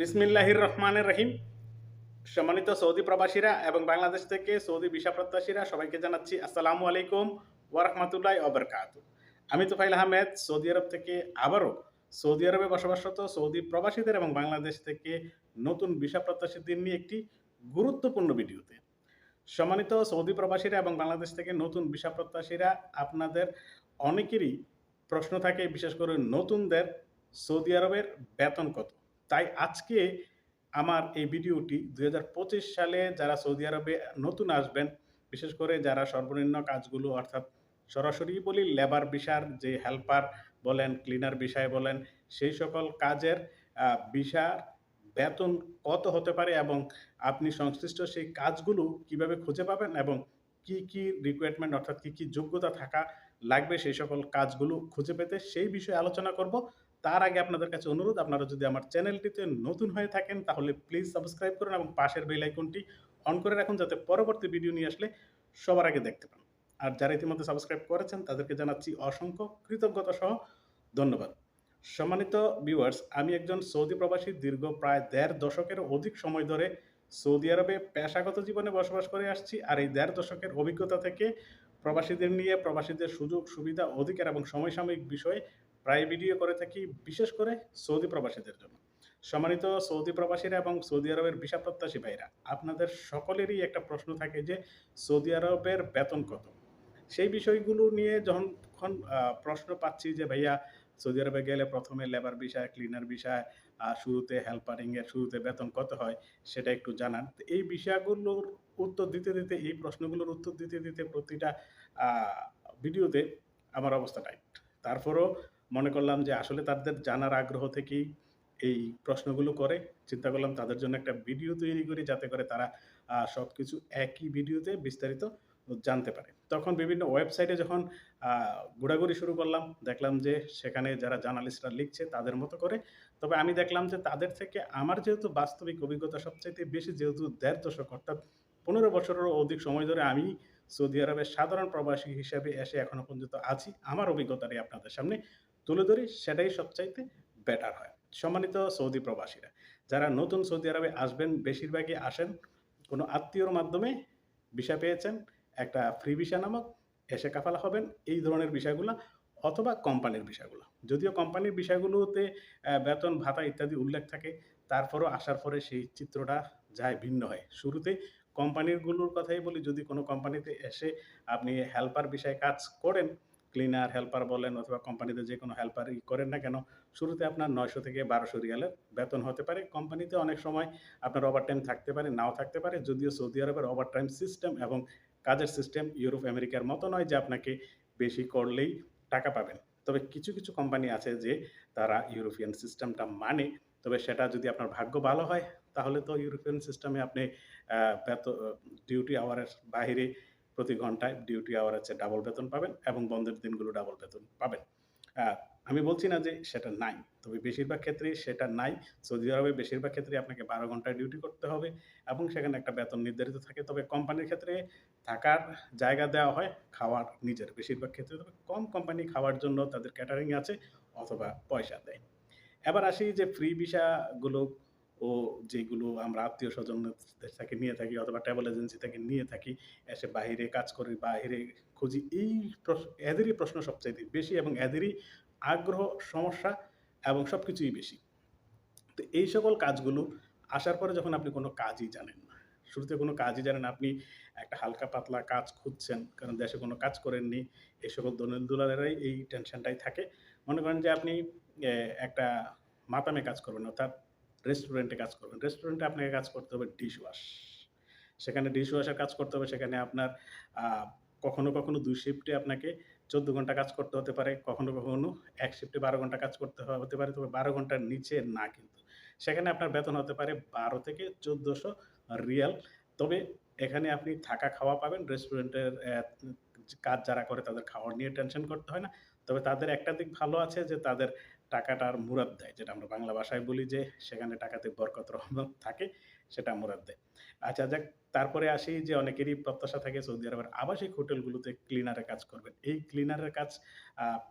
বিসমিল্লাহির রহমানের রহিম। সম্মানিত সৌদি প্রবাসীরা এবং বাংলাদেশ থেকে সৌদি ভিসা প্রত্যাশীরা সবাইকে জানাচ্ছি আসসালামু আলাইকুম ওয়ারহমাতুল্লাহ অবরকাত আমি তোফাইল আহমেদ, সৌদি আরব থেকে আবারও সৌদি আরবে বসবাসরত সৌদি প্রবাসীদের এবং বাংলাদেশ থেকে নতুন ভিসা প্রত্যাশীদের নিয়ে একটি গুরুত্বপূর্ণ ভিডিওতে। সম্মানিত সৌদি প্রবাসীরা এবং বাংলাদেশ থেকে নতুন ভিসা প্রত্যাশীরা, আপনাদের অনেকেরই প্রশ্ন থাকে, বিশেষ করে নতুনদের সৌদি আরবের বেতন কত? তাই আজকে আমার এই ভিডিওটি দুই হাজার পঁচিশ সালে যারা সৌদি আরবে নতুন আসবেন, বিশেষ করে যারা সর্বনিম্ন কাজগুলো অর্থাৎ সরাসরি বলি লেবার বিষার যে হেল্পার বলেন ক্লিনার বিষয় বলেন, সেই সকল কাজের বিষার বেতন কত হতে পারে এবং আপনি সংশ্লিষ্ট সেই কাজগুলো কীভাবে খুঁজে পাবেন এবং কি কি রিকোয়ারমেন্ট অর্থাৎ কি কি যোগ্যতা থাকা লাগবে সেই সকল কাজগুলো খুঁজে পেতে সেই বিষয়ে আলোচনা করব। তার আগে আপনাদের কাছে অনুরোধ, আপনারা যদি আমার চ্যানেলটিতে নতুন হয়ে থাকেন, তাহলে প্লিজ সাবস্ক্রাইব করুন এবং পাশের বেল আইকনটি অন করে রাখুন যাতে পরবর্তী ভিডিও নিয়ে আসলে সবার আগে দেখতে পান। আর যারা ইতিমধ্যে সাবস্ক্রাইব করেছেন, তাদেরকে জানাচ্ছি অসংখ্য কৃতজ্ঞতা সহ ধন্যবাদ। সম্মানিত ভিউয়ার্স আমি একজন সৌদি প্রবাসী দীর্ঘ প্রায় দেড় দশকের অধিক সময় ধরে সৌদি আরবে পেশাগত জীবনে বসবাস করে আসছি আর এই দেড় দশকের অভিজ্ঞতা থেকে প্রবাসীদের নিয়ে, প্রবাসীদের সুযোগ, সুবিধা, অধিকার এবং সমসাময়িক বিষয়ে প্রায় ভিডিও করে থাকি, বিশেষ করে সৌদি প্রবাসীদের জন্য। সম্মানিত সৌদি প্রবাসীরা এবং সৌদি আরবের ভিসা প্রত্যাশী ভাইরা, আপনাদের সকলেরই একটা প্রশ্ন থাকে যে, সৌদি আরবের বেতন কত? সেই বিষয়গুলো নিয়ে যখন প্রশ্ন পাচ্ছি যে, ভাইয়া, সৌদি আরবে গেলে প্রথমে লেবার বিষয়, ক্লিনার বিষয় আর শুরুতে হেল্পারিং এর শুরুতে বেতন কত হয়? সেটা একটু জানান। এই বিষয়গুলোর উত্তর দিতে দিতে, এই প্রশ্নগুলোর উত্তর দিতে দিতে প্রতিটা ভিডিওতে আমার অবস্থা টাইট তারপরও মনে করলাম যে আসলে তাদের জানার আগ্রহ থেকেই এই প্রশ্নগুলো করে। চিন্তা করলাম তাদের জন্য একটা ভিডিও তৈরি করি যাতে করে তারা সব কিছু একই ভিডিওতে বিস্তারিত জানতে পারে। তখন বিভিন্ন ওয়েবসাইটে যখন ঘোরাঘুরি শুরু করলাম, দেখলাম যে সেখানে যারা জার্নালিস্টরা লিখছে তাদের মতো করে। তবে আমি দেখলাম যে তাদের থেকে আমার যেহেতু বাস্তবিক অভিজ্ঞতা সবচাইতে বেশি, যেহেতু দেড় দশক, অর্থাৎ পনেরো বছরেরও অধিক সময় ধরে আমি সৌদি আরবের সাধারণ প্রবাসী হিসেবে এসে এখনও পর্যন্ত আছি। আমার অভিজ্ঞতাটাই আপনাদের সামনে। তুলে ধরি, সেটাই সবচাইতে বেটার হয়। সম্মানিত সৌদি প্রবাসীরা, যারা নতুন সৌদি আরবে আসবেন, বেশিরভাগই আসেন কোনো আত্মীয়র মাধ্যমে ভিসা পেয়েছেন, একটা ফ্রি ভিসা নামক এসে কাফালা হবেন, এই ধরনের বিষয়গুলো অথবা কোম্পানির বিষয়গুলো যদিও কোম্পানির বিষয়গুলোতে বেতন, ভাতা ইত্যাদি উল্লেখ থাকে, তারপরও আসার পরে সেই চিত্রটা যায় ভিন্ন হয়। শুরুতে কোম্পানিরগুলোর কথাই বলি, যদি কোনো কোম্পানিতে এসে আপনি হেল্পার বিষয়ে কাজ করেন ক্লিনার হেল্পার বলেন অথবা কোম্পানিতে যে কোনো হেল্পার হেল্পারই করেন না কেন, শুরুতে আপনার নয়শো থেকে বারোশো রিয়ালের বেতন হতে পারে। কোম্পানিতে অনেক সময় আপনার ওভার টাইম থাকতে পারে, নাও থাকতে পারে, যদিও সৌদি আরবের ওভার টাইম সিস্টেম এবং কাজের সিস্টেম ইউরোপ, আমেরিকার মতো নয় যে আপনাকে বেশি করলেই টাকা পাবেন। তবে কিছু কিছু কোম্পানি আছে যে তারা ইউরোপিয়ান সিস্টেমটা মানে তবে সেটা যদি আপনার ভাগ্য ভালো হয়, তাহলে তো ইউরোপিয়ান সিস্টেমে আপনি ডিউটি আওয়ারের বাহিরে প্রতি ঘন্টায় ডিউটি আওয়ার আছে ডাবল বেতন পাবেন এবং বন্ধের দিনগুলো ডাবল বেতন পাবেন। আমি বলছি না যে সেটা নাই, তবে বেশিরভাগ ক্ষেত্রেই সেটা নাই। সৌদি আরবে বেশিরভাগ ক্ষেত্রে আপনাকে বারো ঘন্টায় ডিউটি করতে হবে এবং সেখানে একটা বেতন নির্ধারিত থাকে। তবে কোম্পানির ক্ষেত্রে থাকার জায়গা দেওয়া হয়, খাওয়ার নিজের। বেশিরভাগ ক্ষেত্রে তবে কম কোম্পানি খাওয়ার জন্য তাদের ক্যাটারিং আছে অথবা পয়সা দেয়। এবার আসি যে ফ্রি ভিসাগুলো ও যেগুলো আমরা আত্মীয় স্বজনদের থেকে নিয়ে থাকি অথবা ট্রাভেল এজেন্সি থেকে নিয়ে থাকি, এসে বাহিরে কাজ করি বাহিরে খুঁজি, এই প্রশ্ন এদেরই প্রশ্ন সবচাইতে বেশি এবং এদেরই আগ্রহ, সমস্যা এবং সব কিছুই বেশি। তো এই সকল কাজগুলো আসার পরে যখন আপনি কোনো কাজই জানেন না, শুরুতে কোনো কাজই জানেন আপনি একটা হালকা পাতলা কাজ খুঁজছেন, কারণ দেশে কোনো কাজ করেননি এই সকল দলিল দুলালেরাই এই টেনশনটাই থাকে। মনে করেন যে আপনি একটা মাতামে কাজ করবেন, অর্থাৎ রেস্টুরেন্টে কাজ করবেন। রেস্টুরেন্টে আপনাকে কাজ করতে হবে ডিশ ওয়াশ সেখানে ডিশ ওয়াশের কাজ করতে হবে, সেখানে আপনার কখনো কখনো দুই শিফটে আপনাকে চোদ্দ ঘণ্টা কাজ করতে হতে পারে, কখনো কখনো এক শিফটে বারো ঘণ্টা কাজ করতে হতে পারে, তবে বারো ঘণ্টার নিচে না কিন্তু। সেখানে আপনার বেতন হতে পারে বারো থেকে চোদ্দোশো রিয়াল। তবে এখানে আপনি থাকা খাওয়া পাবেন রেস্টুরেন্টের কাজ যারা করে তাদের খাওয়ার নিয়ে টেনশন করতে হয় না। তবে তাদের একটা দিক ভালো আছে যে তাদের টাকাটার মুরাদ দেয় যেটা আমরা বাংলা ভাষায় বলি যে সেখানে টাকাতে বরকত রহমত থাকে সেটা মুরাদ দেয়। আচ্ছা যাক তারপরে আসি যে অনেকেরই প্রত্যাশা থাকে সৌদি আরবের আবাসিক হোটেলগুলোতে ক্লিনারের কাজ করবেন। এই ক্লিনারের কাজ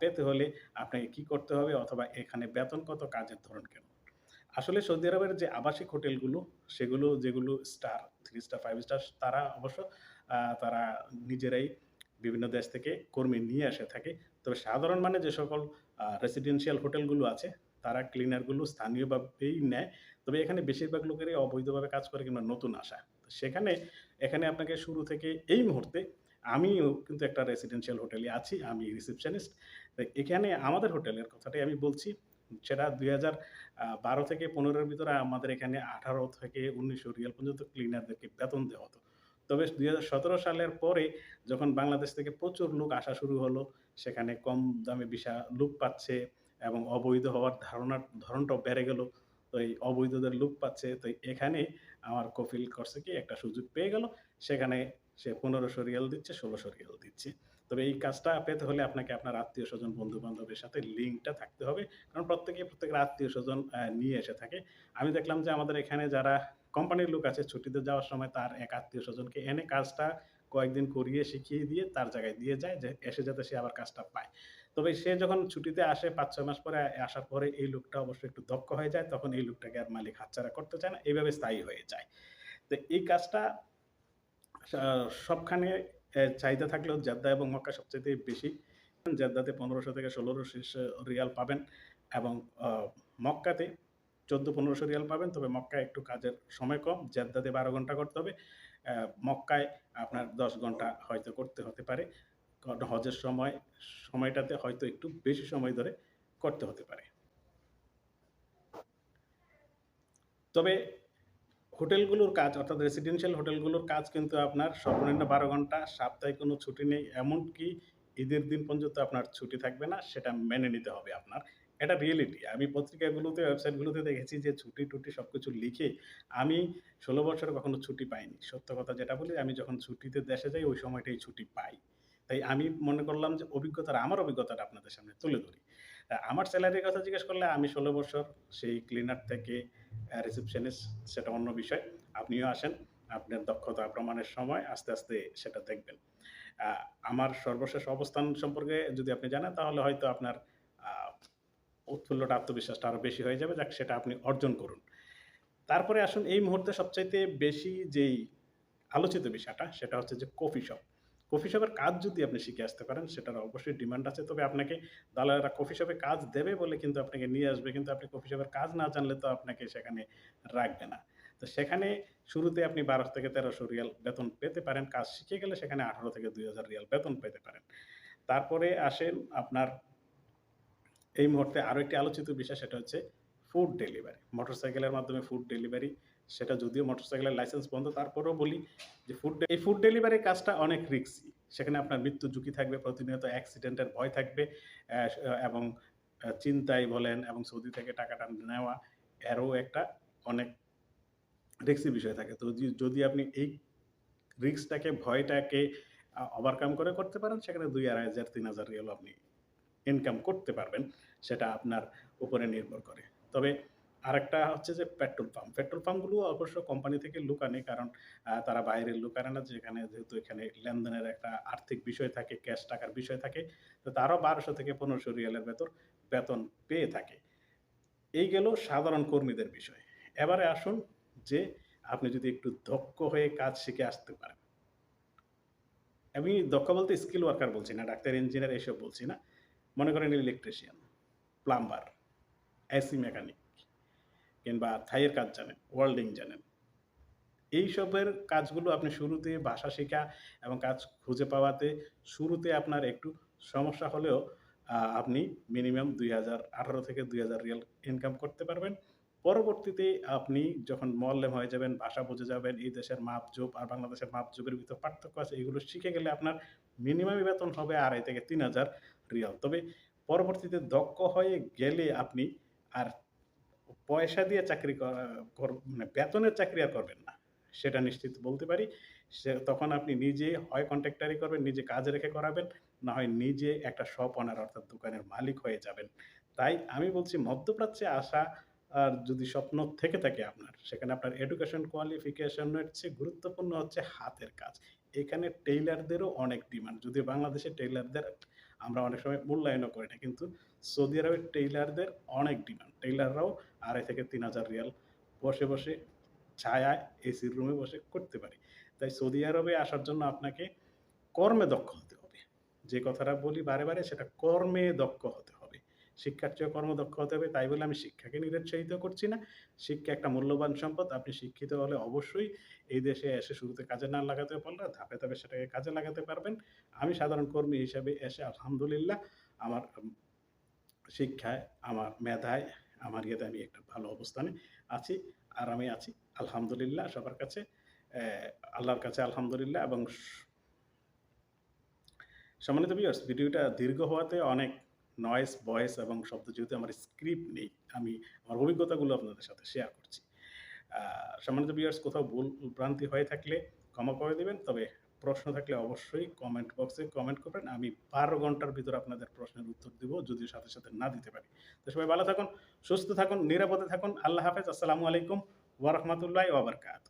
পেতে হলে আপনাকে কি করতে হবে অথবা এখানে বেতন কত কাজের ধরন কেন আসলে সৌদি আরবের যে আবাসিক হোটেলগুলো, সেগুলো যেগুলো star, three star, five star তারা অবশ্য তারা নিজেরাই বিভিন্ন দেশ থেকে কর্মী নিয়ে আসে থাকে। তবে সাধারণ মানে যে সকল রেসিডেন্সিয়াল হোটেলগুলো আছে, তারা ক্লিনারগুলো স্থানীয়ভাবেই নেয়। তবে এখানে বেশিরভাগ লোকেরই অবৈধভাবে কাজ করে কিংবা নতুন আসা। সেখানে এখানে আপনাকে শুরু থেকে এই মুহূর্তে আমিও কিন্তু একটা রেসিডেন্সিয়াল হোটেলে আছি। আমি রিসেপশনিস্ট। এখানে আমাদের হোটেলের কথাটাই আমি বলছি। সেটা ২০০০ আ ১২ থেকে পনেরোর ভিতরে আমাদের এখানে ১৮ থেকে ১৯০০ রিয়াল পর্যন্ত ক্লিনারদেরকে বেতন দেওয়া হতো। তবে ২০১৭ সালের পরে যখন বাংলাদেশ থেকে প্রচুর লোক আসা শুরু হলো, সেখানে কম দামে ভিসা লোক পাচ্ছে এবং অবৈধ হওয়ার ধারণার ধরনটাও বেড়ে গেল। তো এই অবৈধদের লোক পাচ্ছে। তো এখানে আমার কফিল করছে কি একটা সুযোগ পেয়ে গেল। সেখানে সে ১৫০০ রিয়াল দিচ্ছে, ১৬০০ রিয়াল দিচ্ছে। তবে এই কাজটা পেতে হলে আপনাকে আপনার আত্মীয়স্বজন, বন্ধু-বান্ধবের সাথে লিঙ্কটা থাকতে হবে। কারণ প্রত্যেকেই প্রত্যেকের আত্মীয় স্বজন নিয়ে এসে থাকে। আমি দেখলাম যে আমাদের এখানে যারা কোম্পানির লোক আছে, ছুটিতে যাওয়ার সময় তার এক আত্মীয় স্বজনকে এনে কাজটা কয়েকদিন করিয়ে শিখিয়ে দিয়ে তার জায়গায় দিয়ে যায়, যে এসে যাতে সে আবার কাজটা পায়। তবে সে যখন ছুটিতে আসে ৫-৬ মাস পরে আসার পরে এই লোকটা অবশ্যই একটু দক্ষ হয়ে যায়। তখন এই লোকটাকে আর মালিক হাতছাড়া করতে চায় না। এইভাবে স্থায়ী হয়ে যায়। তো এই কাজটা সবখানে চাহিদা থাকলেও জেদ্দা এবং মক্কা সবচেয়ে বেশি। জেদ্দাতে পনেরোশো থেকে ১৬০০ রিয়াল পাবেন এবং, আ মক্কাতে ১৪-১৫০০ রিয়াল পাবেন। তবে মক্কায় একটু কাজের সময় কম। জেদ্দাতে ১২ ঘণ্টা করতে হবে। মক্কায় আপনার ১০ ঘণ্টা হয়তো করতে হতে পারে। হজের সময় সময়টাতে হয়তো একটু বেশি সময় ধরে করতে হতে পারে। তবে হোটেলগুলোর কাজ অর্থাৎ রেসিডেন্সিয়াল হোটেলগুলোর কাজ কিন্তু আপনার সর্বনিম্ন ১২ ঘণ্টা, সাপ্তাহিক কোনো ছুটি নেই। এমনকি ঈদের দিন পর্যন্ত আপনার ছুটি থাকবে না। সেটা মেনে নিতে হবে আপনার। এটা রিয়েলিটি। আমি পত্রিকাগুলোতে, ওয়েবসাইটগুলোতে দেখেছি যে ছুটি-টুটি সব কিছু লিখে আমি ১৬ বছরে কখনো ছুটি পাইনি। সত্য কথা যেটা বলি আমি যখন ছুটিতে দেশে যাই ওই সময়টাই ছুটি পাই। তাই আমি মনে করলাম যে অভিজ্ঞতার আমার অভিজ্ঞতাটা আপনাদের সামনে তুলে ধরি। আমার স্যালারির কথা জিজ্ঞেস করলে আমি ১৬ বছর সেই ক্লিনার থেকে রিসেপশনিস্ট সেটা অন্য বিষয়। আপনিও আসেন। আপনার দক্ষতা প্রমাণের সময় আস্তে, আস্তে সেটা দেখবেন। আমার সর্বশেষ অবস্থান সম্পর্কে যদি আপনি জানেন তাহলে হয়তো আপনার উৎফুল্লটা আত্মবিশ্বাসটা আরও বেশি হয়ে যাবে। যাক সেটা আপনি অর্জন করুন। তারপরে আসুন, এই মুহূর্তে সবচাইতে বেশি যেই আলোচিত বিষয়টা, সেটা হচ্ছে যে কফি শপ। কফি শপের কাজ যদি আপনি শিখে আসতে পারেন, সেটার অবশ্যই ডিমান্ড আছে। তবে আপনাকে দালালেরা কফি শপে কাজ দেবে বলে কিন্তু আপনাকে নিয়ে আসবে। কিন্তু আপনি কফি শপের কাজ না জানলে তো আপনাকে সেখানে রাখবে না। তো সেখানে শুরুতে আপনি ১২০০ থেকে তেরোশো রিয়াল বেতন পেতে পারেন। কাজ শিখে গেলে সেখানে ১৮ থেকে ২০০০ রিয়াল বেতন পেতে পারেন। তারপরে আসেন আপনার এই মুহূর্তে আরও একটি আলোচিত বিষয় সেটা হচ্ছে ফুড ডেলিভারি। মোটরসাইকেলের মাধ্যমে ফুড ডেলিভারি সেটা যদিও মোটরসাইকেলের লাইসেন্স বন্ধ তারপরেও বলি যে ফুড এই ফুড ডেলিভারির কাজটা অনেক রিস্কি। সেখানে আপনার মৃত্যু ঝুঁকি থাকবে, প্রতিনিয়ত অ্যাক্সিডেন্টের ভয় থাকবে এবং চিন্তাই বলেন এবং সৌদি থেকে টাকাটা নেওয়া এরও একটা অনেক রিস্কি বিষয় থাকে। তো যদি আপনি এই রিক্সটাকে ভয়টাকে ওভারকাম করে করতে পারেন সেখানে ২,৫০০ ৩,০০০ রিয়ালও আপনি ইনকাম করতে পারবেন। সেটা আপনার উপরে নির্ভর করে। তবে আরেকটা হচ্ছে যে পেট্রোল পাম্প। পেট্রোল পাম্পগুলো অবশ্য কোম্পানি থেকে লোক আনে কারণ তারা বাইরের লোক আনে না যেখানে যেহেতু এখানে লেনদেনের একটা আর্থিক বিষয় থাকে, ক্যাশ টাকার বিষয় থাকে। তো তারাও ১২০০ থেকে ১৫০০ রিয়ালের ভেতর বেতন পেয়ে থাকে। এই গেল সাধারণ কর্মীদের বিষয়। এবারে আসুন যে আপনি যদি একটু দক্ষ হয়ে কাজ শিখে আসতে পারেন। আমি দক্ষ বলতে স্কিল ওয়ার্কার বলছি না, ডাক্তার, ইঞ্জিনিয়ার এসব বলছি না। মনে করেন ইলেকট্রিশিয়ান, প্লাম্বার, এসি মেকানিক কিংবা থাইয়ের কাজ জানেন, ওয়েল্ডিং জানেন। এইসবের কাজগুলো আপনি শুরুতে ভাষা শেখা এবং কাজ খুঁজে পাওয়াতে শুরুতে আপনার একটু সমস্যা হলেও আপনি মিনিমাম ২০১৮ থেকে ২০০০ রিয়াল ইনকাম করতে পারবেন। পরবর্তীতে আপনি যখন মোয়াল্লেম হয়ে যাবেন, ভাষা বুঝে যাবেন, এই দেশের মাপ-জোপ আর বাংলাদেশের মাপ-জোপের ভিতর পার্থক্য আছে। এগুলো শিখে গেলে আপনার মিনিমাম বেতন হবে আড়াই থেকে ৩,০০০ রিয়াল। তবে পরবর্তীতে দক্ষ হয়ে গেলে আপনি আর পয়সা দিয়ে চাকরি করা কর মানে বেতনের চাকরি আর করবেন না। সেটা নিশ্চিত বলতে পারি। সে তখন আপনি নিজে হয় কন্ট্রাক্টরি করবেন, নিজে কাজ রেখে করাবেন, না হয় নিজে একটা শপ ওনার অর্থাৎ দোকানের মালিক হয়ে যাবেন। তাই আমি বলছি মধ্যপ্রাচ্যে আসা আর যদি স্বপ্ন থেকে থাকে আপনার, সেখানে আপনার এডুকেশন কোয়ালিফিকেশনের চেয়ে গুরুত্বপূর্ণ হচ্ছে হাতের কাজ। এখানে টেইলারদেরও অনেক ডিমান্ড। যদিও বাংলাদেশে টেইলারদের আমরা অনেক সময় মূল্যায়নও করি না। কিন্তু সৌদি আরবের টেইলারদের অনেক ডিমান্ড। টেইলাররাও আড়াই থেকে তিন হাজার রিয়াল বসে বসে ছায়ায় এসির রুমে বসে করতে পারি তাই সৌদি আরবে আসার জন্য আপনাকে কর্মে দক্ষ হতে হবে যে কথাটা বলি বারে বারে, সেটা কর্মে দক্ষ হতে হবে শিক্ষার চেয়ে কর্মদক্ষ হতে হবে, তাই বলে আমি শিক্ষাকে নিরুৎসাহিত করছি না। শিক্ষা একটা মূল্যবান সম্পদ, আপনি শিক্ষিত হলে অবশ্যই এই দেশে এসে শুরুতে কাজে না লাগাতে পারলে ধাপে ধাপে সেটাকে কাজে লাগাতে পারবেন। আমি সাধারণ কর্মী হিসেবে এসে আলহামদুলিল্লাহ আমার শিক্ষায়, আমার মেধায়, আমার ইয়েতে আমি একটা ভালো অবস্থানে আছি আর আমি আছি, আলহামদুলিল্লাহ সবার কাছে আল্লাহর কাছে আলহামদুলিল্লাহ এবং সম্মানিত ভিউয়ার্স ভিডিওটা দীর্ঘ হওয়াতে অনেক নয়েস ভয়েস এবং শব্দ যেহেতু আমার স্ক্রিপ্ট নেই, আমি আমার অভিজ্ঞতাগুলো আপনাদের সাথে শেয়ার করছি। সম্মানিত ভিউয়ার্স কোথাও ভুল ভ্রান্তি হয়ে থাকলে ক্ষমা করে দেবেন, তবে প্রশ্ন থাকলে অবশ্যই কমেন্ট বক্সে কমেন্ট করবেন। আমি বারো ঘণ্টার ভিতর আপনাদের প্রশ্নের উত্তর দিব, যদিও সাথে সাথে না দিতে পারি। তো সবাই ভালো থাকুন, সুস্থ থাকুন, নিরাপদে থাকুন। আল্লাহ হাফেজ, আসসালামু আলাইকুম ওয়ারহমতুল্লাহ ওবরকাত